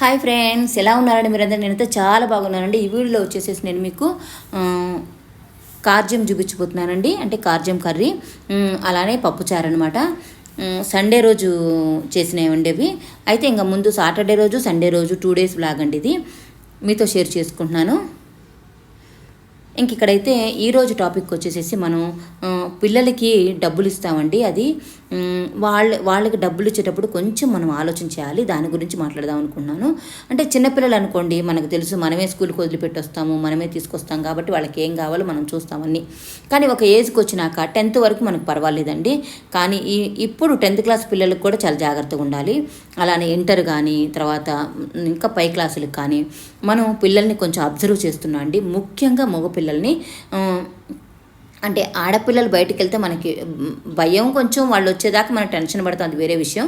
Hi friends ఎలా ఉన్నారండి మీరందరూ? నేనైతే చాలా బాగున్నానండి. ఈ వీడియోలో వచ్చేసేసి నేను మీకు కార్జ్యం చూపించబోతున్నానండి. అంటే కార్జ్యం కర్రీ. అలానే పప్పుచారు అనమాట సండే రోజు చేసినవి అవి. అయితే ఇంకా ముందు సాటర్డే రోజు సండే రోజు టూ డేస్ బ్లాగ్ అండి ఇది. మీతో షేర్ చేసుకుంటున్నాను. ఇంక ఇక్కడైతే ఈరోజు టాపిక్ వచ్చేసేసి మనం పిల్లలకి డబ్బులు ఇస్తామండి. అది వాళ్ళ వాళ్ళకి డబ్బులు ఇచ్చేటప్పుడు కొంచెం మనం ఆలోచన చేయాలి. దాని గురించి మాట్లాడదాం అనుకున్నాను. అంటే చిన్నపిల్లలు అనుకోండి మనకు తెలుసు మనమే స్కూల్కి వదిలిపెట్టి వస్తాము మనమే తీసుకొస్తాం కాబట్టి వాళ్ళకి ఏం కావాలో మనం చూస్తామని కానీ ఒక ఏజ్కి వచ్చినాక టెన్త్ వరకు మనకు పర్వాలేదండి. కానీ ఈ ఇప్పుడు టెన్త్ క్లాస్ పిల్లలకు కూడా చాలా జాగ్రత్తగా ఉండాలి. అలానే ఇంటర్ కానీ తర్వాత ఇంకా పై క్లాసులకు కానీ మనం పిల్లల్ని కొంచెం అబ్జర్వ్ చేస్తున్నాం అండి. ముఖ్యంగా మగ పిల్లల్ని అంటే ఆడపిల్లలు బయటికి వెళ్తే మనకి భయం కొంచెం వాళ్ళు వచ్చేదాకా మనం టెన్షన్ పడతాం అది వేరే విషయం.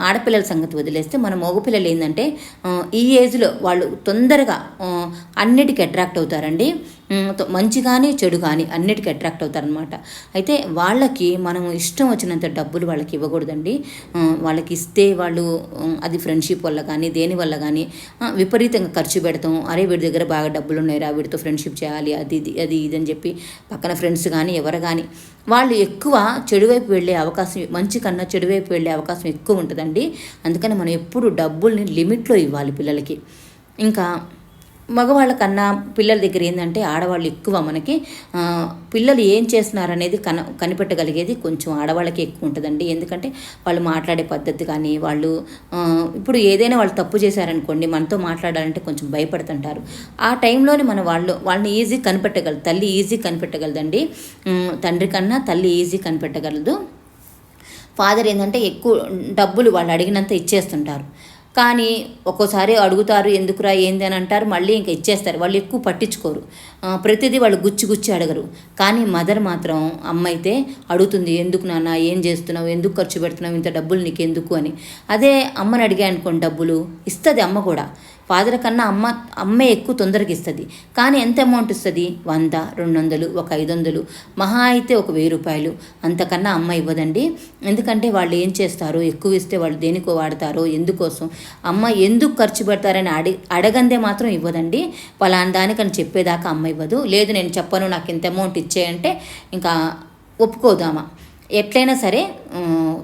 ఆడపిల్లల సంగతి వదిలేస్తే మన మగపిల్లలు ఏంటంటే ఈ ఏజ్లో వాళ్ళు తొందరగా అన్నిటికీ అట్రాక్ట్ అవుతారండి. మంచి కానీ చెడు కానీ అన్నిటికీ అట్రాక్ట్ అవుతారనమాట అయితే వాళ్ళకి మనం ఇష్టం వచ్చినంత డబ్బులు వాళ్ళకి ఇవ్వకూడదండి. వాళ్ళకి ఇస్తే వాళ్ళు అది ఫ్రెండ్షిప్ వల్ల కానీ దేని వల్ల కానీ విపరీతంగా ఖర్చు పెడతాం. అరే వీడి దగ్గర బాగా డబ్బులు ఉన్నాయిరా వీడితో ఫ్రెండ్షిప్ చేయాలి అది ఇది అది ఇది అని చెప్పి పక్కన ఫ్రెండ్స్ కానీ ఎవరు కానీ వాళ్ళు ఎక్కువ చెడు వైపు వెళ్ళే అవకాశం మంచి కన్నా చెడు వైపు వెళ్ళే అవకాశం ఎక్కువ ఉంటుందండి. అందుకని మనం ఎప్పుడు డబ్బుల్ని లిమిట్లో ఇవ్వాలి పిల్లలకి. ఇంకా మగవాళ్ళ కన్నా పిల్లల దగ్గర ఏంటంటే ఆడవాళ్ళు ఎక్కువ మనకి పిల్లలు ఏం చేస్తున్నారు అనేది కన కనిపెట్టగలిగేది కొంచెం ఆడవాళ్ళకి ఎక్కువ ఉంటుందండి. ఎందుకంటే వాళ్ళు మాట్లాడే పద్ధతి కానీ వాళ్ళు ఇప్పుడు ఏదైనా వాళ్ళు తప్పు చేశారనుకోండి మనతో మాట్లాడాలంటే కొంచెం భయపడుతుంటారు. ఆ టైంలోనే మన వాళ్ళు వాళ్ళని ఈజీ కనిపెట్టగలదు తల్లి ఈజీ కనిపెట్టగలదండి. తండ్రి కన్నా తల్లి ఈజీ కనిపెట్టగలదు. ఫాదర్ ఏంటంటే ఎక్కువ డబ్బులు వాళ్ళు అడిగినంత ఇచ్చేస్తుంటారు. కానీ ఒక్కోసారి అడుగుతారు ఎందుకురా ఏంది? అని అంటారు. మళ్ళీ ఇంకా ఇచ్చేస్తారు. వాళ్ళు ఎక్కువ పట్టించుకోరు. ప్రతిదీ వాళ్ళు గుచ్చి గుచ్చి అడగరు. కానీ మదర్ మాత్రం అమ్మ అయితే అడుగుతుంది ఎందుకు నాన్న ఏం చేస్తున్నావు? ఎందుకు ఖర్చు పెడుతున్నావు? ఇంత డబ్బులు నీకు ఎందుకు అని. అదే అమ్మని అడిగా అనుకోండి డబ్బులు ఇస్తుంది అమ్మ కూడా. ఫాదర్ కన్నా అమ్మ అమ్మే ఎక్కువ తొందరగా ఇస్తుంది. కానీ ఎంత అమౌంట్ ఇస్తుంది? వంద రెండు వందలు ఒక ఐదు వందలు మహా అయితే ఒక వెయ్యి రూపాయలు. అంతకన్నా అమ్మ ఇవ్వదండి. ఎందుకంటే వాళ్ళు ఏం చేస్తారు ఎక్కువ ఇస్తే వాళ్ళు దేనికో వాడతారో ఎందుకోసం? అమ్మ ఎందుకు ఖర్చు పెడతారని అడి అడగందే మాత్రం ఇవ్వదండి. పలానా దానికని చెప్పేదాకా అమ్మ ఇవ్వదు. లేదు నేను చెప్పను నాకు ఇంత అమౌంట్ ఇచ్చేయంటే ఇంకా ఒప్పుకోదామా ఎట్లయినా సరే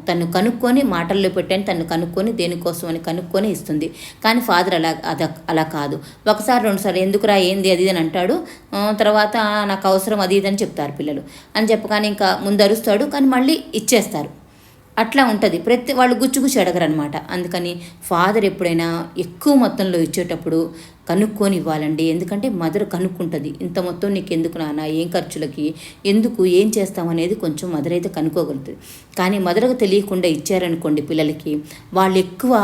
తను కనుక్కొని మాటల్లో పెట్టని తను కనుక్కొని దేనికోసం అని కనుక్కొని ఇస్తుంది. కానీ ఫాదర్ అలా అద అలా కాదు. ఒకసారి రెండుసార్లు ఎందుకురా ఏంది అది ఇది అని అంటాడు. తర్వాత నాకు అవసరం అది ఇది అని చెప్తారు పిల్లలు. అని చెప్పగానే ఇంకా ముందు అరుస్తాడు కానీ మళ్ళీ ఇచ్చేస్తారు. అట్లా ఉంటుంది. ప్రతి వాళ్ళు గుచ్చుగుచ్చి అడగరు అనమాట అందుకని ఫాదర్ ఎప్పుడైనా ఎక్కువ మొత్తంలో ఇచ్చేటప్పుడు కనుక్కొని ఇవ్వాలండి. ఎందుకంటే మదర్ కనుక్కుంటుంది. ఇంత మొత్తం నీకు ఎందుకు నాన్న? ఏం ఖర్చులకి? ఎందుకు? ఏం చేస్తామనేది కొంచెం మదర్ అయితే కనుక్కోగలుగుతుంది. కానీ మదర్కు తెలియకుండా ఇచ్చారనుకోండి పిల్లలకి వాళ్ళు ఎక్కువ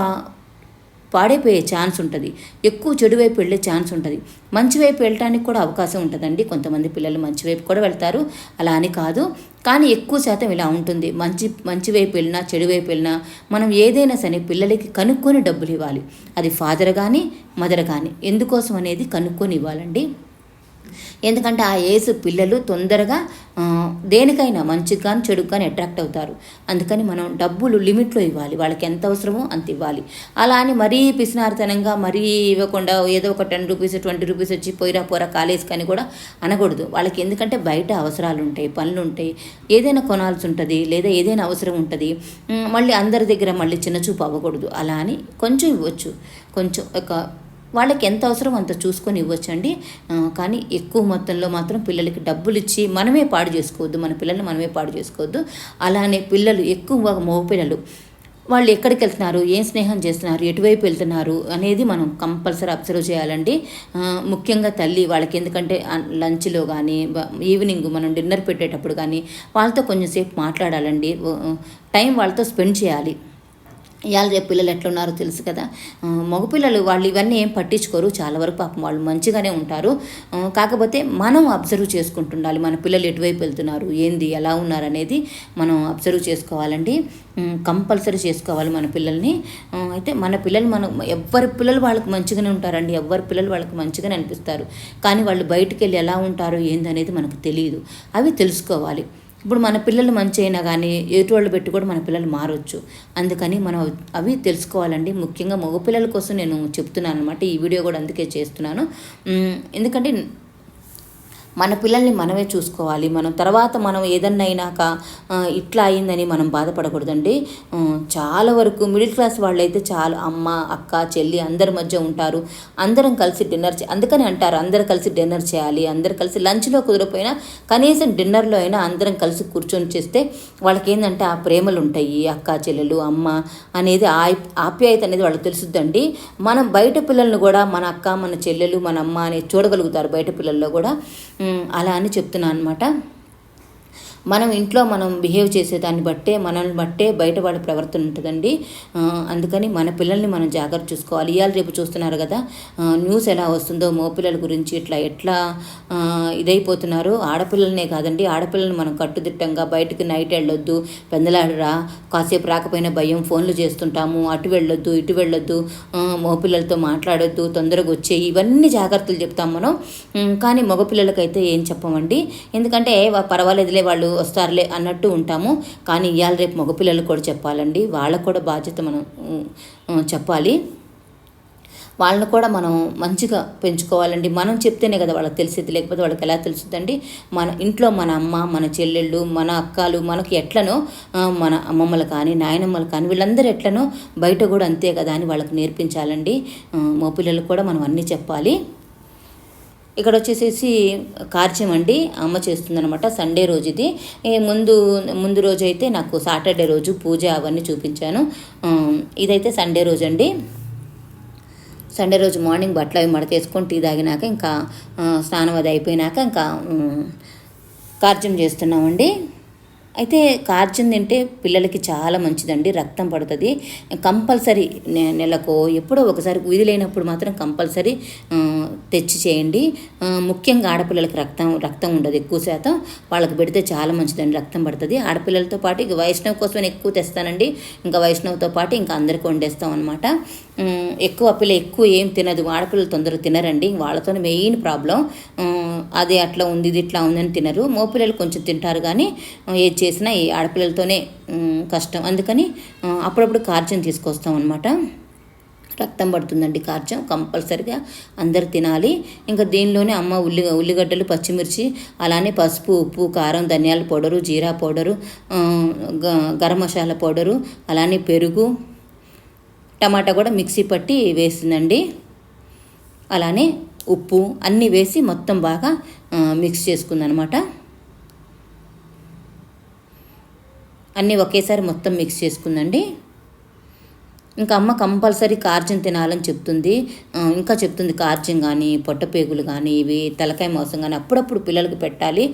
పాడైపోయే ఛాన్స్ ఉంటుంది. ఎక్కువ చెడు వైపు వెళ్ళే ఛాన్స్ ఉంటుంది. మంచి వైపు వెళ్ళటానికి కూడా అవకాశం ఉంటుందండి. కొంతమంది పిల్లలు మంచి వైపు కూడా వెళ్తారు. అలా అని కాదు. కానీ ఎక్కువ శాతం ఇలా ఉంటుంది. మంచి మంచి వైపు వెళ్ళినా చెడు వైపు వెళ్ళినా మనం ఏదైనా సరే పిల్లలకి కనుక్కొని డబ్బులు ఇవ్వాలి. అది ఫాదర్ కానీ మదర్ కానీ ఎందుకోసం అనేది కనుక్కొని ఇవ్వాలండి. ఎందుకంటే ఆ ఏజ్ పిల్లలు తొందరగా దేనికైనా మంచికి కానీ చెడుకు కానీ అట్రాక్ట్ అవుతారు. అందుకని మనం డబ్బులు లిమిట్లో ఇవ్వాలి. వాళ్ళకి ఎంత అవసరమో అంత ఇవ్వాలి. అలా అని మరీ పిసినారితనంగా మరీ ఇవ్వకుండా ఏదో ఒక టెన్ రూపీస్ ట్వంటీ రూపీస్ వచ్చి పోయిరా పోరా కాలేజ్ కానీ కూడా అనకూడదు. వాళ్ళకి ఎందుకంటే బయట అవసరాలు ఉంటాయి పనులు ఉంటాయి ఏదైనా కొనాల్సి ఉంటుంది లేదా ఏదైనా అవసరం ఉంటుంది. మళ్ళీ అందరి దగ్గర మళ్ళీ చిన్న చూపు అవ్వకూడదు. అలా అని కొంచెం ఇవ్వచ్చు. కొంచెం ఒక వాళ్ళకి ఎంత అవసరం అంత చూసుకొని ఇవ్వచ్చండి. కానీ ఎక్కువ మొత్తంలో మాత్రం పిల్లలకి డబ్బులు ఇచ్చి మనమే పాడు చేసుకోవద్దు. మన పిల్లల్ని మనమే పాడు చేసుకోవద్దు. అలానే పిల్లలు ఎక్కువ మగ పిల్లలు వాళ్ళు ఎక్కడికి వెళ్తున్నారు ఏం స్నేహం చేస్తున్నారు ఎటువైపు వెళ్తున్నారు అనేది మనం కంపల్సరీ అబ్జర్వ్ చేయాలండి. ముఖ్యంగా తల్లి వాళ్ళకి ఎందుకంటే లంచ్లో కానీ ఈవినింగ్ మనం డిన్నర్ పెట్టేటప్పుడు కానీ వాళ్ళతో కొంచెంసేపు మాట్లాడాలండి. టైం వాళ్ళతో స్పెండ్ చేయాలి. ఇవాళ రేపు పిల్లలు ఎట్లున్నారో తెలుసు కదా. మగపిల్లలు వాళ్ళు ఇవన్నీ ఏం పట్టించుకోరు. చాలా వరకు పాపం వాళ్ళు మంచిగానే ఉంటారు. కాకపోతే మనం అబ్జర్వ్ చేసుకుంటుండాలి. మన పిల్లలు ఎటువైపు వెళ్తున్నారు? ఏంది? ఎలా ఉన్నారు అనేది మనం అబ్జర్వ్ చేసుకోవాలండి. కంపల్సరీ చేసుకోవాలి మన పిల్లల్ని. అయితే మన పిల్లలు మనం ఎవరి పిల్లలు వాళ్ళకి మంచిగానే ఉంటారండి. ఎవరి పిల్లలు వాళ్ళకి మంచిగానే అనిపిస్తారు. కానీ వాళ్ళు బయటికి వెళ్ళి ఎలా ఉంటారు? ఏంది అనేది మనకు తెలియదు. అవి తెలుసుకోవాలి. ఇప్పుడు మన పిల్లలు మంచి అయినా కానీ ఎటు పెట్టి కూడా మన పిల్లలు మారవచ్చు అందుకని మనం అవి తెలుసుకోవాలండి. ముఖ్యంగా మగపిల్లల కోసం నేను చెప్తున్నాను అనమాట ఈ వీడియో కూడా అందుకే చేస్తున్నాను. ఎందుకంటే మన పిల్లల్ని మనమే చూసుకోవాలి. మనం తర్వాత మనం ఏదన్నా అయినాక ఇట్లా అయిందని మనం బాధపడకూడదండి. చాలా వరకు మిడిల్ క్లాస్ వాళ్ళైతే చాలా అమ్మ అక్క చెల్లి అందరి మధ్య ఉంటారు. అందరం కలిసి డిన్నర్ అందుకని అంటారు అందరు కలిసి డిన్నర్ చేయాలి అందరు కలిసి లంచ్లో కుదిరిపోయినా కనీసం డిన్నర్లో అయినా అందరం కలిసి కూర్చొని చేస్తే వాళ్ళకి ఏంటంటే ఆ ప్రేమలు ఉంటాయి. అక్క చెల్లెలు అమ్మ అనేది ఆప్యాయత అనేది వాళ్ళకి తెలుసుద్దండి. మనం బయట పిల్లల్ని కూడా మన అక్క మన చెల్లెలు మన అమ్మ అనేది చూడగలుగుతారు బయట పిల్లల్లో కూడా. అలా అని చెప్తున్నాను అనమాట మనం ఇంట్లో మనం బిహేవ్ చేసేదాన్ని బట్టే మనల్ని బట్టే బయట వాళ్ళ ప్రవర్తన ఉంటుందండి అందుకని మన పిల్లల్ని మనం జాగ్రత్త చూసుకోవాలి. ఇవాళ రేపు చూస్తున్నారు కదా న్యూస్ ఎలా వస్తుందో మోపిల్లల గురించి ఇట్లా ఎట్లా ఇదైపోతున్నారు. ఆడపిల్లలనే కాదండి ఆడపిల్లల్ని మనం కట్టుదిట్టంగా బయటకు నైట్ వెళ్ళొద్దు పెందలాడరా కాసేపు రాకపోయినా భయం ఫోన్లు చేస్తుంటాము అటు వెళ్ళొద్దు ఇటు వెళ్ళొద్దు మోపిల్లలతో మాట్లాడొద్దు తొందరగా వచ్చేయి ఇవన్నీ జాగ్రత్తలు చెప్తాం మనం. కానీ మగపిల్లలకైతే ఏం చెప్పమండి? ఎందుకంటే పర్వాలేదులే వాళ్ళు వస్తారులే అన్నట్టు ఉంటాము. కానీ ఇవాళ రేపు మగపిల్లలు కూడా చెప్పాలండి. వాళ్ళకు కూడా బాధ్యత మనం చెప్పాలి. వాళ్ళని కూడా మనం మంచిగా పెంచుకోవాలండి. మనం చెప్తేనే కదా వాళ్ళకి తెలిసేది. లేకపోతే వాళ్ళకి ఎలా తెలుస్తుందండి? మన ఇంట్లో మన అమ్మ మన చెల్లెళ్ళు మన అక్కలు మనకి ఎట్లనో మన అమ్మమ్మలు కానీ నాయనమ్మలు కానీ వీళ్ళందరూ ఎట్లనో బయట కూడా అంతే కదా అని వాళ్ళకి నేర్పించాలండి. మా పిల్లలకు కూడా మనం అన్నీ చెప్పాలి. ఇక్కడ వచ్చేసేసి కార్చం అండి. అమ్మ చేస్తుందనమాట సండే రోజు ఇది ముందు ముందు రోజు అయితే నాకు సాటర్డే రోజు పూజ అవన్నీ చూపించాను. ఇదైతే సండే రోజు అండి సండే రోజు మార్నింగ్ బట్టలు అవి మడతేసుకొని టీ తాగినాక ఇంకా స్నానం అది అయిపోయినాక ఇంకా కార్యం చేస్తున్నామండి. అయితే కార్జన్ తింటే పిల్లలకి చాలా మంచిదండి రక్తం పడుతుంది. కంపల్సరీ నెలకు ఎప్పుడో ఒకసారి వీధి లేనప్పుడు మాత్రం కంపల్సరీ తెచ్చి చేయండి. ముఖ్యంగా ఆడపిల్లలకి రక్తం రక్తం ఉండదు ఎక్కువ శాతం. వాళ్ళకి పెడితే చాలా మంచిదండి రక్తం పడుతుంది. ఆడపిల్లలతో పాటు ఇక వైష్ణవ్ కోసం ఎక్కువ తెస్తానండి. ఇంకా వైష్ణవ్తో పాటు ఇంకా అందరికీ వండేస్తాం అనమాట ఎక్కువ పిల్ల ఎక్కువ ఏం తినదు. ఆడపిల్లలు తొందరగా తినరండి. వాళ్ళతో మెయిన్ ప్రాబ్లం అది అట్లా ఉంది ఇది ఇట్లా ఉందని తినరు. మోపిల్లలు కొంచెం తింటారు కానీ ఏది చేసినా ఈ ఆడపిల్లలతోనే కష్టం. అందుకని అప్పుడప్పుడు కార్జం తీసుకొస్తాం అనమాట రక్తం పడుతుందండి కార్చం కంపల్సరిగా అందరు తినాలి. ఇంకా దీనిలోనే అమ్మ ఉల్లి ఉల్లిగడ్డలు పచ్చిమిర్చి అలానే పసుపు ఉప్పు కారం ధనియాల పౌడరు జీరా పౌడరు గరం మసాలా పౌడరు అలానే పెరుగు టమాటా కూడా మిక్సీ పట్టి వేసిందండి అలానే ఉప్పు అన్నీ వేసి మొత్తం బాగా మిక్స్ చేసుకుందనమాట. అన్నీ ఒకేసారి మొత్తం మిక్స్ చేసుకుందండి. ఇంకా అమ్మ కంపల్సరీ కార్జం తినాలని చెప్తుంది. ఇంకా చెప్తుంది కార్జన్ కానీ పొట్టపేగులు కానీ ఇవి తలకాయ మోసం కానీ అప్పుడప్పుడు పిల్లలకు పెట్టాలి.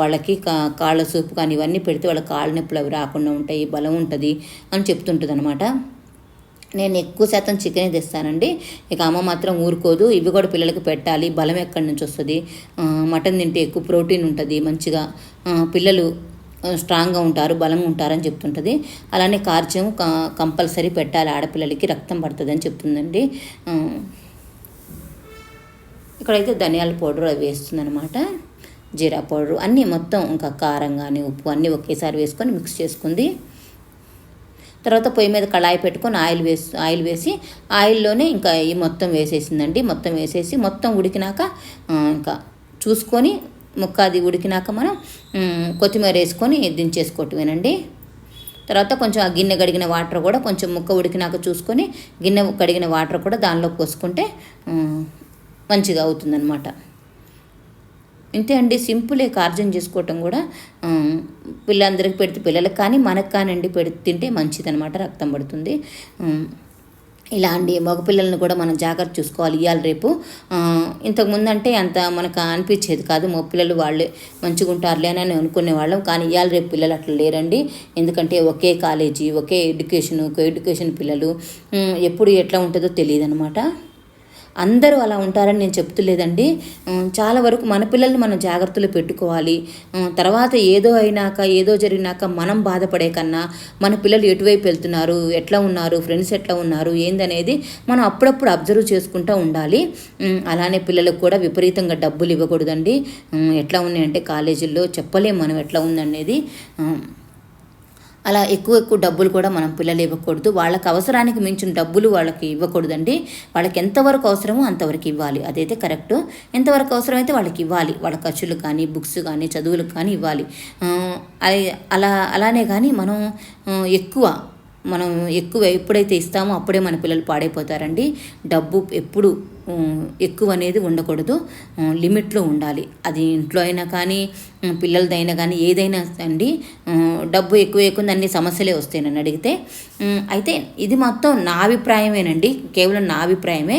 వాళ్ళకి కాళ్ళ సూపు కానీ ఇవన్నీ పెడితే వాళ్ళ కాళ్ళ నొప్పులు అవి రాకుండా ఉంటాయి బలం ఉంటుంది అని చెప్తుంటుంది అనమాట నేను ఎక్కువ శాతం చికెనే తెస్తానండి. ఇక అమ్మ మాత్రం ఊరుకోదు. ఇవి కూడా పిల్లలకు పెట్టాలి. బలం ఎక్కడి నుంచి వస్తుంది? మటన్ తింటే ఎక్కువ ప్రోటీన్ ఉంటుంది. మంచిగా పిల్లలు స్ట్రాంగ్గా ఉంటారు బలంగా ఉంటారని చెప్తుంటుంది. అలానే కార్జ్యం కంపల్సరీ పెట్టాలి. ఆడపిల్లలకి రక్తం పడుతుంది అని చెప్తుందండి ఇక్కడైతే ధనియాల పౌడర్ అవి వేస్తుందనమాట జీరా పౌడర్. అన్నీ మొత్తం ఇంకా కారం కానీ ఉప్పు అన్నీ ఒకేసారి వేసుకొని మిక్స్ చేసుకుంది. తర్వాత పొయ్యి మీద కళాయి పెట్టుకొని ఆయిల్ వేసి ఆయిల్ వేసి ఆయిల్లోనే ఇంకా ఈ మొత్తం వేసేసిందండి. మొత్తం వేసేసి మొత్తం ఉడికినాక ఇంకా చూసుకొని ముక్క అది ఉడికినాక మనం కొత్తిమీర వేసుకొని దించేసుకోవటమేనండి. తర్వాత కొంచెం ఆ గిన్నె కడిగిన వాటర్ కూడా కొంచెం ముక్క ఉడికినాక చూసుకొని గిన్నె కడిగిన వాటర్ కూడా దానిలో పోసుకుంటే మంచిగా అవుతుందన్నమాట. ఇంతే అండి సింపులే కార్జం చేసుకోవటం కూడా. పిల్లలందరికీ పెడితే పిల్లలకు కానీ మనకు కానివ్వండి పెడి తింటే మంచిదనమాట రక్తం పడుతుంది. ఇలా అండి మగపిల్లలను కూడా మనం జాగ్రత్త చూసుకోవాలి ఇవాళ రేపు. ఇంతకుముందు అంటే అంత మనకు అనిపించేది కాదు మగపిల్లలు వాళ్ళే మంచిగా ఉంటారులే అని అనుకునేవాళ్ళం కానీ ఇవాళ రేపు పిల్లలు అట్లా లేరండి. ఎందుకంటే ఒకే కాలేజీ ఒకే ఎడ్యుకేషన్ ఒకే ఎడ్యుకేషన్ పిల్లలు. ఎప్పుడు ఎట్లా ఉంటుందో తెలియదు అనమాట అందరూ అలా ఉంటారని నేను చెప్తులేదండి. చాలా వరకు మన పిల్లల్ని మనం జాగ్రత్తలు పెట్టుకోవాలి. తర్వాత ఏదో అయినాక ఏదో జరిగినాక మనం బాధపడే కన్నా మన పిల్లలు ఎటువైపు వెళ్తున్నారు ఎట్లా ఉన్నారు ఫ్రెండ్స్ ఎట్లా ఉన్నారు ఏందనేది మనం అప్పుడప్పుడు అబ్జర్వ్ చేసుకుంటూ ఉండాలి. అలానే పిల్లలకు కూడా విపరీతంగా డబ్బులు ఇవ్వకూడదండి. ఎట్లా ఉన్నాయంటే కాలేజీల్లో చెప్పలేం మనం ఎట్లా ఉందనేది. అలా ఎక్కువ ఎక్కువ డబ్బులు కూడా మనం పిల్లలు ఇవ్వకూడదు. వాళ్ళకి అవసరానికి మించిన డబ్బులు వాళ్ళకి ఇవ్వకూడదండి. వాళ్ళకి ఎంతవరకు అవసరమో అంతవరకు ఇవ్వాలి. అదైతే కరెక్ట్. ఎంతవరకు అవసరమైతే వాళ్ళకి ఇవ్వాలి. వాళ్ళ ఖర్చులు కానీ బుక్స్ కానీ చదువులకు కానీ ఇవ్వాలి. అలా అలానే కానీ మనం ఎక్కువ మనం ఎక్కువ ఎప్పుడైతే ఇస్తామో అప్పుడే మన పిల్లలు పాడైపోతారండి. డబ్బు ఎప్పుడు ఎక్కువ అనేది ఉండకూడదు. లిమిట్లో ఉండాలి. అది ఇంట్లో అయినా కానీ పిల్లలదైనా కానీ ఏదైనా అండి డబ్బు ఎక్కువ ఎక్కువ అన్ని సమస్యలే వస్తాయి నన్ను అడిగితే. అయితే ఇది మొత్తం నా అభిప్రాయమేనండి. కేవలం నా అభిప్రాయమే.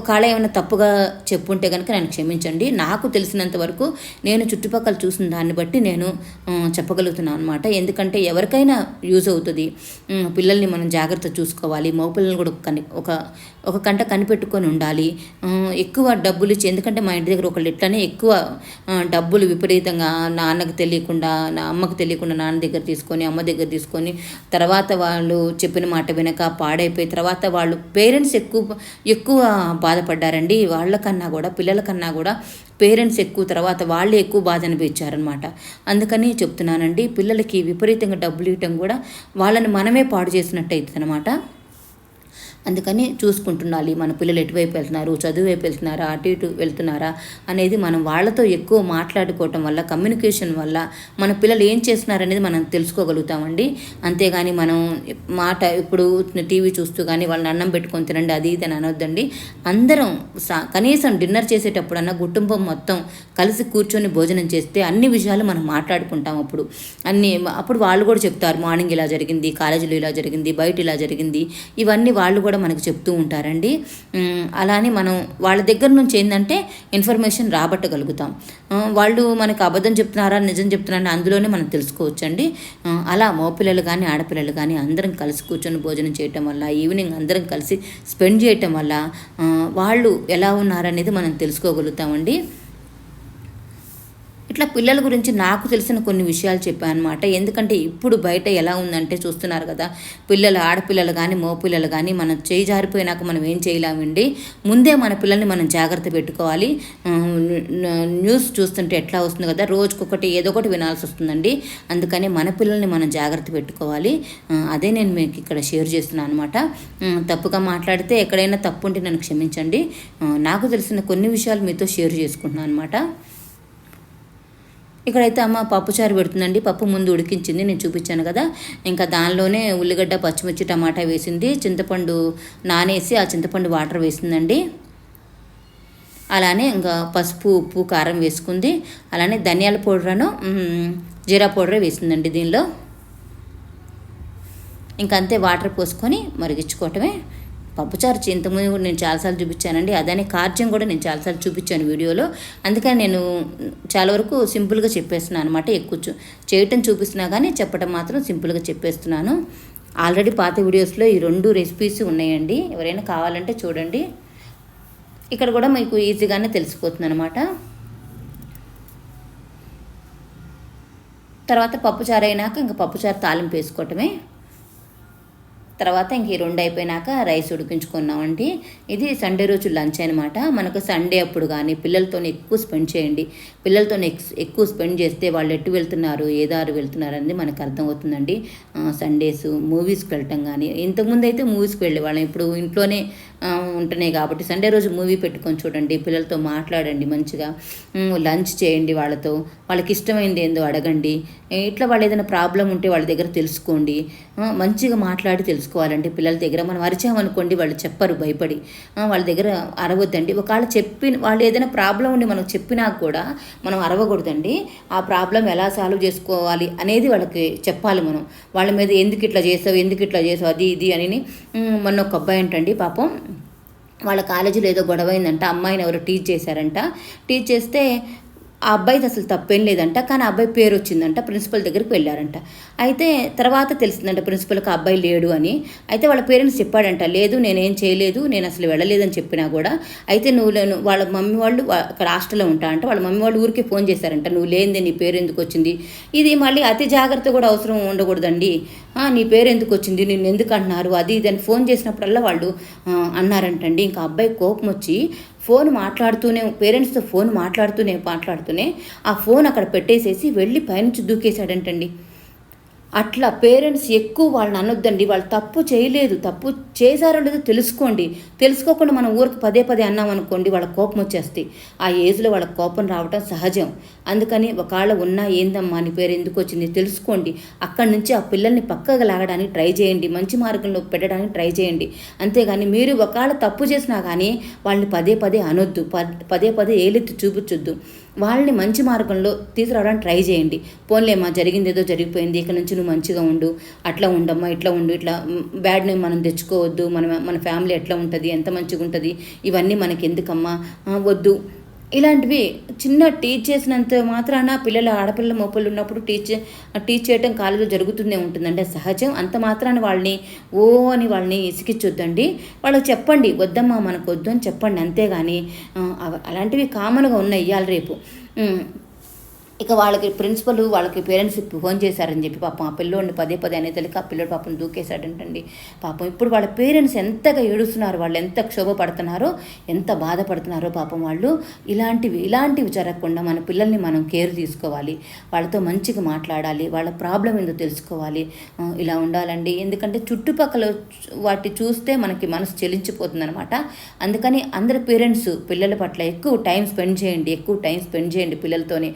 ఒకవేళ ఏమైనా తప్పుగా చెప్పుంటే కనుక నన్ను క్షమించండి. నాకు తెలిసినంత వరకు నేను చుట్టుపక్కల చూసిన దాన్ని బట్టి నేను చెప్పగలుగుతున్నాను అనమాట ఎందుకంటే ఎవరికైనా యూజ్ అవుతుంది. పిల్లల్ని మనం జాగ్రత్త చూసుకోవాలి. మగపిల్లల్ని కూడా కని ఒక ఒక కంట కనిపెట్టుకొని ఉండాలి. ఎక్కువ డబ్బులు ఇచ్చి ఎందుకంటే మా ఇంటి దగ్గర ఒకళ్ళు ఇట్లానే ఎక్కువ డబ్బులు విపరీతంగా నాన్నకు తెలియకుండా నా అమ్మకు తెలియకుండా నాన్న దగ్గర తీసుకొని అమ్మ దగ్గర తీసుకొని తర్వాత వాళ్ళు చెప్పిన మాట వెనక పాడైపోయి తర్వాత వాళ్ళు పేరెంట్స్ ఎక్కువ ఎక్కువ బాధపడ్డారండి. వాళ్ళకన్నా కూడా పిల్లల కన్నా కూడా పేరెంట్స్ ఎక్కువ తర్వాత వాళ్ళే ఎక్కువ బాధ అనిపించారనమాట అందుకని చెప్తున్నానండి పిల్లలకి విపరీతంగా డబ్బులు ఇవ్వటం కూడా వాళ్ళని మనమే పాడు చేసినట్టు అవుతుంది అనమాట అందుకని చూసుకుంటుండాలి మన పిల్లలు ఎటువైపు వెళ్తున్నారు? చదువు వైపు వెళ్తున్నారా? అటు ఇటు వెళ్తున్నారా? అనేది మనం వాళ్ళతో ఎక్కువ మాట్లాడుకోవటం వల్ల కమ్యూనికేషన్ వల్ల మన పిల్లలు ఏం చేస్తున్నారనేది మనం తెలుసుకోగలుగుతామండి. అంతేగాని మనం మాట ఇప్పుడు టీవీ చూస్తూ కానీ వాళ్ళని అన్నం పెట్టుకొని తినండి అది ఇది అని అనొద్దండి. అందరం కనీసం డిన్నర్ చేసేటప్పుడన్నా కుటుంబం మొత్తం కలిసి కూర్చొని భోజనం చేస్తే అన్ని విషయాలు మనం మాట్లాడుకుంటాం అప్పుడు. అన్ని అప్పుడు వాళ్ళు కూడా చెప్తారు మార్నింగ్ ఇలా జరిగింది కాలేజీలో ఇలా జరిగింది బయట ఇలా జరిగింది. ఇవన్నీ వాళ్ళు కూడా మనకు చెప్తూ ఉంటారండి. అలానే మనం వాళ్ళ దగ్గర నుంచి ఏంటంటే ఇన్ఫర్మేషన్ రాబట్టగలుగుతాం. వాళ్ళు మనకు అబద్ధం చెప్తున్నారా నిజం చెప్తున్నారా అందులోనే మనం తెలుసుకోవచ్చండి. అలా మగపిల్లలు కానీ ఆడపిల్లలు కానీ అందరం కలిసి కూర్చొని భోజనం చేయటం వల్ల ఈవినింగ్ అందరం కలిసి స్పెండ్ చేయటం వల్ల వాళ్ళు ఎలా ఉన్నారనేది మనం తెలుసుకోగలుగుతామండి. ఇట్లా పిల్లల గురించి నాకు తెలిసిన కొన్ని విషయాలు చెప్పాను అనమాట ఎందుకంటే ఇప్పుడు బయట ఎలా ఉందంటే చూస్తున్నారు కదా పిల్లలు ఆడపిల్లలు కానీ మోపిల్లలు కానీ మనం చేయి జారిపోయినాక మనం ఏం చేయలేమండి. ముందే మన పిల్లల్ని మనం జాగ్రత్త పెట్టుకోవాలి. న్యూస్ చూస్తుంటే ఎట్లా వస్తుంది కదా రోజుకొకటి ఏదో ఒకటి వినాల్సి వస్తుందండి. అందుకని మన పిల్లల్ని మనం జాగ్రత్త పెట్టుకోవాలి. అదే నేను మీకు ఇక్కడ షేర్ చేస్తున్నాను అనమాట తప్పుగా మాట్లాడితే ఎక్కడైనా తప్పు ఉంటే నన్ను క్షమించండి. నాకు తెలిసిన కొన్ని విషయాలు మీతో షేర్ చేసుకుంటున్నాను అనమాట ఇక్కడైతే అమ్మ పప్పుచారు పెడుతుందండి. పప్పు ముందు ఉడికించింది. నేను చూపించాను కదా. ఇంకా దానిలోనే ఉల్లిగడ్డ పచ్చిమిర్చి టమాటా వేసింది. చింతపండు నానేసి ఆ చింతపండు వాటర్ వేసిందండి. అలానే ఇంకా పసుపు ఉప్పు కారం వేసుకుంది. అలానే ధనియాల పౌడర్ను జీరా పౌడర్ వేసిందండి దీనిలో. ఇంకంతే వాటర్ పోసుకొని మరిగించుకోవటమే. పప్పుచారు ఇంతకుముందు కూడా నేను చాలాసార్లు చూపించానండి. అదనే కార్జ్యం కూడా నేను చాలాసార్లు చూపించాను వీడియోలో. అందుకని నేను చాలా వరకు సింపుల్గా చెప్పేస్తున్నాను అనమాట ఎక్కువ చేయటం చూపిస్తున్నా కానీ చెప్పడం మాత్రం సింపుల్గా చెప్పేస్తున్నాను. ఆల్రెడీ పాత వీడియోస్లో ఈ రెండు రెసిపీస్ ఉన్నాయండి. ఎవరైనా కావాలంటే చూడండి. ఇక్కడ కూడా మీకు ఈజీగానే తెలిసిపోతుంది అనమాట తర్వాత పప్పుచారు అయినాక ఇంకా పప్పుచారు తాలింపు వేసుకోవటమే. తర్వాత ఇంక ఈ రెండు అయిపోయినాక రైస్ ఉడికించుకున్నామండి. ఇది సండే రోజు లంచ్ అనమాట మనకు సండే అప్పుడు కానీ పిల్లలతో ఎక్కువ స్పెండ్ చేయండి. పిల్లలతో ఎక్కువ స్పెండ్ చేస్తే వాళ్ళు ఎటు వెళ్తున్నారు ఏ దారి వెళ్తున్నారు అనేది మనకు అర్థమవుతుందండి. సండేస్ మూవీస్కి వెళ్ళటం కానీ ఇంతకుముందు అయితే మూవీస్కి వెళ్ళే వాళ్ళం. ఇప్పుడు ఇంట్లోనే ఉంటున్నాయి కాబట్టి సండే రోజు మూవీ పెట్టుకొని చూడండి పిల్లలతో మాట్లాడండి మంచిగా. లంచ్ చేయండి వాళ్ళతో. వాళ్ళకి ఇష్టమైంది ఏందో అడగండి. ఇట్లా వాళ్ళు ఏదైనా ప్రాబ్లం ఉంటే వాళ్ళ దగ్గర తెలుసుకోండి. మంచిగా మాట్లాడి తెలుసుకోవాలండి పిల్లల దగ్గర. మనం అరిచామనుకోండి వాళ్ళు చెప్పరు భయపడి. వాళ్ళ దగ్గర అరవద్దండి. ఒకవేళ చెప్పిన వాళ్ళు ఏదైనా ప్రాబ్లం ఉండి మనకు చెప్పినా కూడా మనం అరవకూడదండి. ఆ ప్రాబ్లం ఎలా సాల్వ్ చేసుకోవాలి అనేది వాళ్ళకి చెప్పాలి మనం. వాళ్ళ మీద ఎందుకు ఇట్లా చేసావు ఎందుకు ఇట్లా చేసావు అది ఇది అని మొన్న ఒక అబ్బాయి ఏంటండి పాపం. వాళ్ళ కాలేజీలో ఏదో గొడవ అయిందంట అమ్మాయిని ఎవరు టీచ్ చేశారంట. టీచ్ చేస్తే ఆ అబ్బాయిది అసలు తప్పేం లేదంట కానీ ఆ అబ్బాయి పేరు వచ్చిందంట ప్రిన్సిపల్ దగ్గరికి వెళ్ళారంట. అయితే తర్వాత తెలిసిందంట ప్రిన్సిపల్కి ఆ అబ్బాయి లేడు అని. అయితే వాళ్ళ పేరెంట్స్ చెప్పాడంట లేదు నేనేం చేయలేదు నేను అసలు వెళ్ళలేదని చెప్పినా కూడా. అయితే నువ్వు లేను వాళ్ళ మమ్మీ వాళ్ళు అక్కడ హాస్టల్లో ఉంటా అంటే వాళ్ళ మమ్మీ వాళ్ళు ఊరికే ఫోన్ చేశారంట నువ్వు లేనిదే నీ పేరు ఎందుకు వచ్చింది? ఇది మళ్ళీ అతి జాగ్రత్త కూడా అవసరం ఉండకూడదండి. నీ పేరు ఎందుకు వచ్చింది? నిన్ను ఎందుకు అంటున్నారు? అది ఇదని ఫోన్ చేసినప్పుడల్లా వాళ్ళు అన్నారంటండి. ఇంకా అబ్బాయి కోపం వచ్చి ఫోన్ మాట్లాడుతూనే పేరెంట్స్తో ఫోన్ మాట్లాడుతూనే మాట్లాడుతూనే ఆ ఫోన్ అక్కడ పెట్టేసేసి వెళ్ళి పైనుంచి దూకేశాడంటండి. అట్లా పేరెంట్స్ ఎక్కువ వాళ్ళని అనొద్దండి. వాళ్ళు తప్పు చేయలేదు. తప్పు చేశారో లేదో తెలుసుకోండి. తెలుసుకోకుండా మనం ఊరికి పదే పదే అన్నాం అనుకోండి వాళ్ళ కోపం వచ్చేస్తాయి. ఆ ఏజ్లో వాళ్ళ కోపం రావటం సహజం. అందుకని ఒకవేళ ఉన్నా ఏందమ్మా నీ పేరు ఎందుకు వచ్చింది తెలుసుకోండి. అక్కడి నుంచి ఆ పిల్లల్ని పక్కకు లాగడానికి ట్రై చేయండి. మంచి మార్గంలో పెట్టడానికి ట్రై చేయండి. అంతేగాని మీరు ఒకవేళ తప్పు చేసినా కానీ వాళ్ళని పదే పదే అనొద్దు. పదే పదే ఏలెత్తి చూపించొద్దు. వాళ్ళని మంచి మార్గంలో తీసుకురావడానికి ట్రై చేయండి. పోన్లేమ్మా జరిగింది ఏదో జరిగిపోయింది ఇక నుంచి నువ్వు మంచిగా ఉండు అట్లా ఉండమ్మా ఇట్లా ఉండు ఇట్లా బ్యాడ్ నేమ్ మనం తెచ్చుకోవద్దు మన మన ఫ్యామిలీ ఎట్లా ఉంటుంది ఎంత మంచిగా ఉంటుంది ఇవన్నీ మనకి ఎందుకమ్మా వద్దు. ఇలాంటివి చిన్న టీచ్ చేసినంత మాత్రాన పిల్లలు ఆడపిల్లల మొప్పలు ఉన్నప్పుడు టీచ్ టీచ్ చేయటం కాలేజీలో జరుగుతూనే ఉంటుందండి. సహజం. అంత మాత్రాన వాళ్ళని ఓ అని వాళ్ళని ఇసికిచ్చొద్దండి. వాళ్ళకి చెప్పండి వద్దమ్మా మనకు వద్దు అని చెప్పండి. అంతేగాని అలాంటివి కామన్గా ఉన్నాయి ఇవాళ రేపు. ఇక వాళ్ళకి ప్రిన్సిపల్ వాళ్ళకి పేరెంట్స్ ఫోన్ చేశారని చెప్పి పాపం ఆ పిల్లోడిని పదే పదే అనే తెలియక ఆ పిల్లోడు పాపం దూకేశాడంటండి. పాపం ఇప్పుడు వాళ్ళ పేరెంట్స్ ఎంతగా ఏడుస్తున్నారు వాళ్ళు ఎంత క్షోభపడుతున్నారో ఎంత బాధపడుతున్నారో పాపం వాళ్ళు. ఇలాంటివి ఇలాంటివి జరగకుండా మన పిల్లల్ని మనం కేర్ తీసుకోవాలి. వాళ్ళతో మంచిగా మాట్లాడాలి వాళ్ళ ప్రాబ్లం ఏందో తెలుసుకోవాలి. ఇలా ఉండాలండి. ఎందుకంటే చుట్టుపక్కల వాటి చూస్తే మనకి మనసు చెలించిపోతుందనమాట అందుకని అందరి పేరెంట్స్ పిల్లల పట్ల ఎక్కువ టైం స్పెండ్ చేయండి ఎక్కువ టైం స్పెండ్ చేయండి పిల్లలతోనే.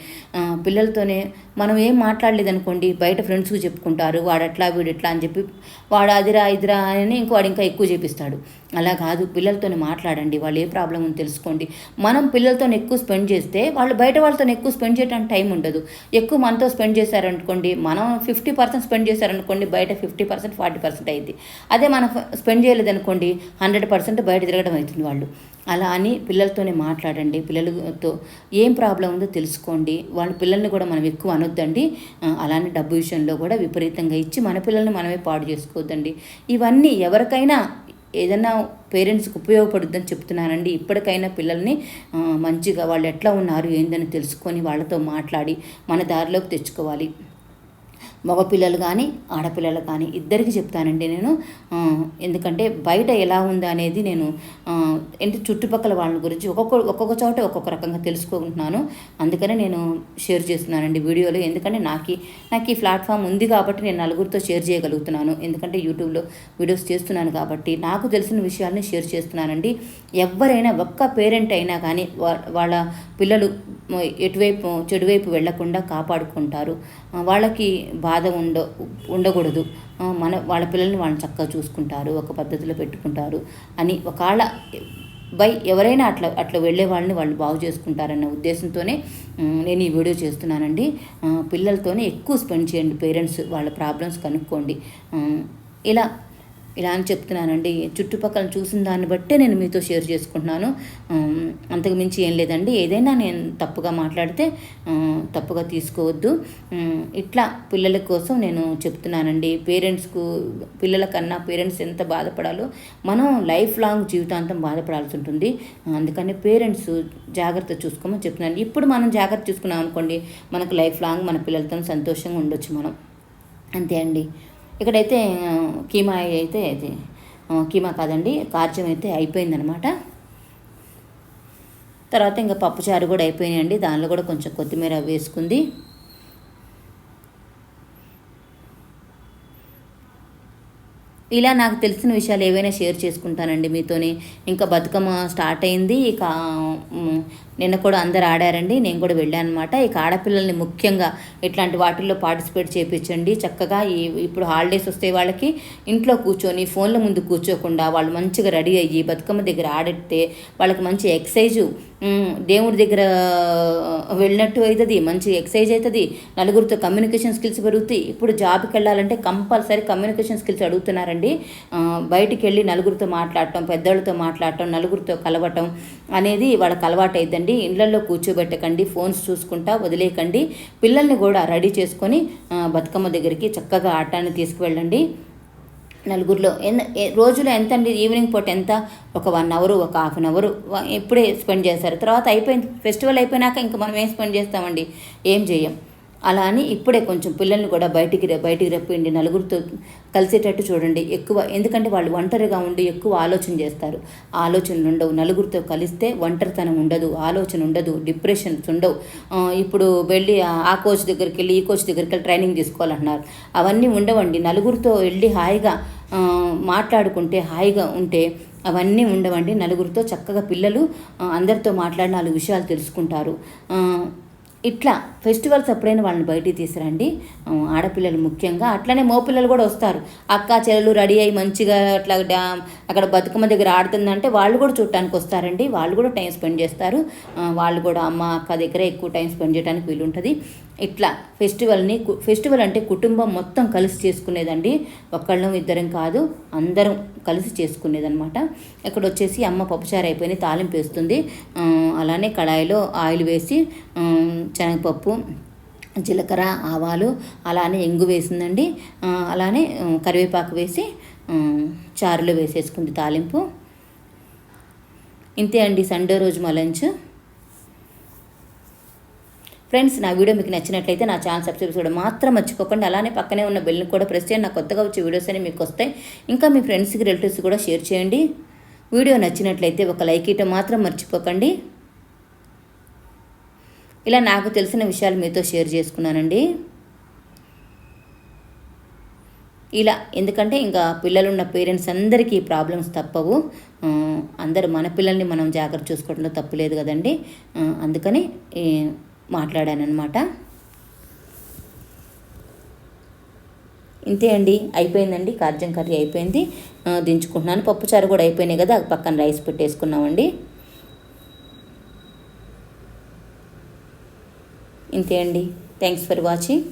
పిల్లలతోనే మనం ఏం మాట్లాడలేదనుకోండి బయట ఫ్రెండ్స్కి చెప్పుకుంటారు వాడు అట్లా వీడు అని చెప్పి వాడు అదిరా ఇదిరా అని ఇంకో వాడు ఇంకా ఎక్కువ చేపిస్తాడు. అలా కాదు పిల్లలతోనే మాట్లాడండి వాళ్ళు ఏ ప్రాబ్లం ఉందో తెలుసుకోండి. మనం పిల్లలతో ఎక్కువ స్పెండ్ చేస్తే వాళ్ళు బయట వాళ్ళతో ఎక్కువ స్పెండ్ చేయడానికి టైం ఉండదు. ఎక్కువ మనతో స్పెండ్ చేశారనుకోండి మనం ఫిఫ్టీ పర్సెంట్ స్పెండ్ చేశారనుకోండి బయట ఫిఫ్టీ పర్సెంట్ ఫార్టీ పర్సెంట్ అయింది అదే మనం స్పెండ్ చేయలేదనుకోండి హండ్రెడ్ పర్సెంట్ బయట తిరగడం అవుతుంది వాళ్ళు. అలా అని పిల్లలతోనే మాట్లాడండి. పిల్లలతో ఏం ప్రాబ్లం ఉందో తెలుసుకోండి. వాళ్ళ పిల్లల్ని కూడా మనం ఎక్కువ అనొద్దండి. అలానే డబ్బు విషయంలో కూడా విపరీతంగా ఇచ్చి మన పిల్లల్ని మనమే పాడు చేసుకోవద్దండి. ఇవన్నీ ఎవరికైనా ఏదైనా పేరెంట్స్కి ఉపయోగపడుద్దని చెప్తున్నానండి. ఇప్పటికైనా పిల్లల్ని మంచిగా వాళ్ళు ఎట్లా ఉన్నారు ఏందని తెలుసుకొని వాళ్ళతో మాట్లాడి మన దారిలోకి తెచ్చుకోవాలి. మగపిల్లలు కానీ ఆడపిల్లలు కానీ ఇద్దరికి చెప్తానండి నేను. ఎందుకంటే బయట ఎలా ఉంది అనేది నేను అంటే ఏంటి చుట్టుపక్కల వాళ్ళ గురించి ఒక్కొక్క ఒక్కొక్క చోట ఒక్కొక్క రకంగా తెలుసుకుంటున్నాను. అందుకనే నేను షేర్ చేస్తున్నానండి వీడియోలు. ఎందుకంటే నాకు నాకు ఈ ప్లాట్ఫామ్ ఉంది కాబట్టి నేను నలుగురితో షేర్ చేయగలుగుతున్నాను. ఎందుకంటే యూట్యూబ్లో వీడియోస్ చేస్తున్నాను కాబట్టి నాకు తెలిసిన విషయాల్ని షేర్ చేస్తున్నానండి. ఎవరైనా ఒక్క పేరెంట్ అయినా కానీ వా- వాళ్ళ పిల్లలు ఎటువైపు చెడువైపు వెళ్ళకుండా కాపాడుకుంటారు. వాళ్ళకి బాధ ఉండ ఉండకూడదు. మన వాళ్ళ పిల్లల్ని వాళ్ళని చక్కగా చూసుకుంటారు ఒక పద్ధతిలో పెట్టుకుంటారు అని ఒకవేళ బై ఎవరైనా అట్లా అట్లా వెళ్ళే వాళ్ళని వాళ్ళు బాగు చేసుకుంటారన్న ఉద్దేశంతోనే నేను ఈ వీడియో చేస్తున్నానండి. పిల్లలతోనే ఎక్కువ స్పెండ్ చేయండి పేరెంట్స్ వాళ్ళ ప్రాబ్లమ్స్ కనుక్కోండి. ఇలా ఇలా అని చెప్తున్నానండి. చుట్టుపక్కల చూసిన దాన్ని బట్టే నేను మీతో షేర్ చేసుకుంటున్నాను. అంతకు మించి ఏం లేదండి. ఏదైనా నేను తప్పుగా మాట్లాడితే తప్పుగా తీసుకోవద్దు. ఇట్లా పిల్లల కోసం నేను చెప్తున్నానండి. పేరెంట్స్కు పిల్లల కన్నా పేరెంట్స్ ఎంత బాధపడాలో మనం లైఫ్ లాంగ్ జీవితాంతం బాధపడాల్సి ఉంటుంది. అందుకని పేరెంట్స్ జాగ్రత్త చూసుకోమని చెప్తున్నాను. ఇప్పుడు మనం జాగ్రత్త చూసుకున్నాం అనుకోండి మనకు లైఫ్ లాంగ్ మన పిల్లలతో సంతోషంగా ఉండొచ్చు మనం. అంతే అండి. ఇక్కడైతే కీమా అయితే ఇది కీమా కాదండి కార్చం అయితే అయిపోయిందనమాట తర్వాత ఇంకా పప్పుచారు కూడా అయిపోయినాయండి దానిలో కూడా కొంచెం కొత్తిమీర వేసుకుంది. ఇలా నాకు తెలిసిన విషయాలు ఏవైనా షేర్ చేసుకుంటానండి మీతోని. ఇంకా బతుకమ్మ స్టార్ట్ అయింది ఇక నిన్న కూడా అందరు ఆడారండి నేను కూడా వెళ్ళాను అనమాట ఇక ఆడపిల్లల్ని ముఖ్యంగా ఇట్లాంటి వాటిల్లో పార్టిసిపేట్ చేయించండి చక్కగా ఈ ఇప్పుడు హాలిడేస్ వస్తే వాళ్ళకి ఇంట్లో కూర్చొని ఫోన్ల ముందు కూర్చోకుండా వాళ్ళు మంచిగా రెడీ అయ్యి బతుకమ్మ దగ్గర ఆడితే వాళ్ళకి మంచి ఎక్సైజు దేవుడి దగ్గర వెళ్ళినట్టు అవుతుంది మంచి ఎక్సర్సైజ్ అవుతుంది నలుగురితో కమ్యూనికేషన్ స్కిల్స్ పెరుగుతాయి. ఇప్పుడు జాబ్కి వెళ్ళాలంటే కంపల్సరీ కమ్యూనికేషన్ స్కిల్స్ అడుగుతున్నారండి. బయటికి వెళ్ళి నలుగురితో మాట్లాడటం పెద్దవాళ్ళతో మాట్లాడటం నలుగురితో కలవటం అనేది వాళ్ళకి అలవాటు అవుతుందండి ఇళ్ళలో కూర్చోబెట్టకండి ఫోన్స్ చూసుకుంటా వదిలేయకండి. పిల్లల్ని కూడా రెడీ చేసుకొని బతుకమ్మ దగ్గరికి చక్కగా ఆటాన్ని తీసుకువెళ్ళండి. నలుగురిలో. ఎన్ ఏ- రోజులో ఎంత అండి ఈవినింగ్ పూట ఎంత? ఒక వన్ అవర్ ఒక హాఫ్ అన్ అవరు. ఇప్పుడే స్పెండ్ చేస్తారు తర్వాత అయిపోయింది. ఫెస్టివల్ అయిపోయినాక ఇంకా మనం ఏం స్పెండ్ చేస్తామండి? ఏం చేయం అలా అని ఇప్పుడే కొంచెం పిల్లల్ని కూడా బయటికి రే బయటికి రప్పిండి నలుగురితో కలిసేటట్టు చూడండి ఎక్కువ. ఎందుకంటే వాళ్ళు ఒంటరిగా ఉండి ఎక్కువ ఆలోచన చేస్తారు. ఆలోచనలు ఉండవు. నలుగురితో కలిస్తే ఒంటరితనం ఉండదు. ఆలోచన ఉండదు. డిప్రెషన్స్ ఉండవు. ఇప్పుడు వెళ్ళి ఆ- కోచ్ దగ్గరికి వెళ్ళి ఈ కోచ్ దగ్గరికి వెళ్ళి ట్రైనింగ్ తీసుకోవాలంటున్నారు. అవన్నీ ఉండవండి. నలుగురితో వెళ్ళి హాయిగా మాట్లాడుకుంటే హాయిగా ఉంటే అవన్నీ ఉండవండి. నలుగురితో చక్కగా పిల్లలు అందరితో మాట్లాడి నాలుగు విషయాలు తెలుసుకుంటారు. ఇట్లా ఫెస్టివల్స్ అప్పుడైనా వాళ్ళని బయటికి తీసుకురండి. ఆడపిల్లలు ముఖ్యంగా. అట్లనే మోపిల్లలు కూడా వస్తారు. అక్క చెల్లెలు రెడీ అయ్యి మంచిగా అట్లా డ్యామ్ అక్కడ బతుకమ్మ దగ్గర ఆడుతుందంటే వాళ్ళు కూడా చూడటానికి వస్తారండి. వాళ్ళు కూడా టైం స్పెండ్ చేస్తారు. వాళ్ళు కూడా అమ్మ అక్క దగ్గర ఎక్కువ టైం స్పెండ్ చేయడానికి వీలుంటుంది. ఇట్లా ఫెస్టివల్ని కు- ఫెస్టివల్ అంటే కుటుంబం మొత్తం కలిసి చేసుకునేదండి. ఒక్కళ్ళం ఇద్దరం కాదు అందరం కలిసి చేసుకునేదనమాట ఇక్కడ వచ్చేసి అమ్మ పప్పుచారు అయిపోయింది తాలింపు వేస్తుంది. అలానే కడాయిలో ఆయిల్ వేసి శనగపప్పు జీలకర్ర ఆవాలు అలానే ఎంగు వేసిందండి. అలానే కరివేపాకు వేసి చారులు చారులో వేసేసుకుంది తాలింపు. ఇంతే అండి సండే రోజు మా లంచ్. ఫ్రెండ్స్ నా వీడియో మీకు నచ్చినట్లయితే నా ఛానల్ సబ్స్క్రైబ్ చేయడం మాత్రం మర్చిపోకండి. అలానే పక్కనే ఉన్న బెల్ని కూడా ప్రెస్ చేయండి. నాకు కొత్తగా వచ్చే వీడియోస్ అని మీకు వస్తాయి. ఇంకా మీ ఫ్రెండ్స్కి రిలేటివ్స్ కూడా షేర్ చేయండి. వీడియో నచ్చినట్లయితే ఒక లైక్ ఇవ్వటం మాత్రం మర్చిపోకండి. ఇలా నాకు తెలిసిన విషయాలు మీతో షేర్ చేసుకున్నానండి. ఇలా ఎందుకంటే ఇంకా పిల్లలున్న పేరెంట్స్ అందరికీ ప్రాబ్లమ్స్ తప్పవు. అందరు మన పిల్లల్ని మనం జాగ్రత్త చూసుకోవడంలో తప్పు లేదు కదండి. అందుకని మాట్లాడానమాట ఇంతే అండి అయిపోయిందండి కార్జం కర్రీ అయిపోయింది. దించుకుంటున్నాను. పప్పుచారు కూడా అయిపోయినాయి కదా పక్కన రైస్ పెట్టేసుకున్నామండి. ఇంతే అండి. Thanks for watching.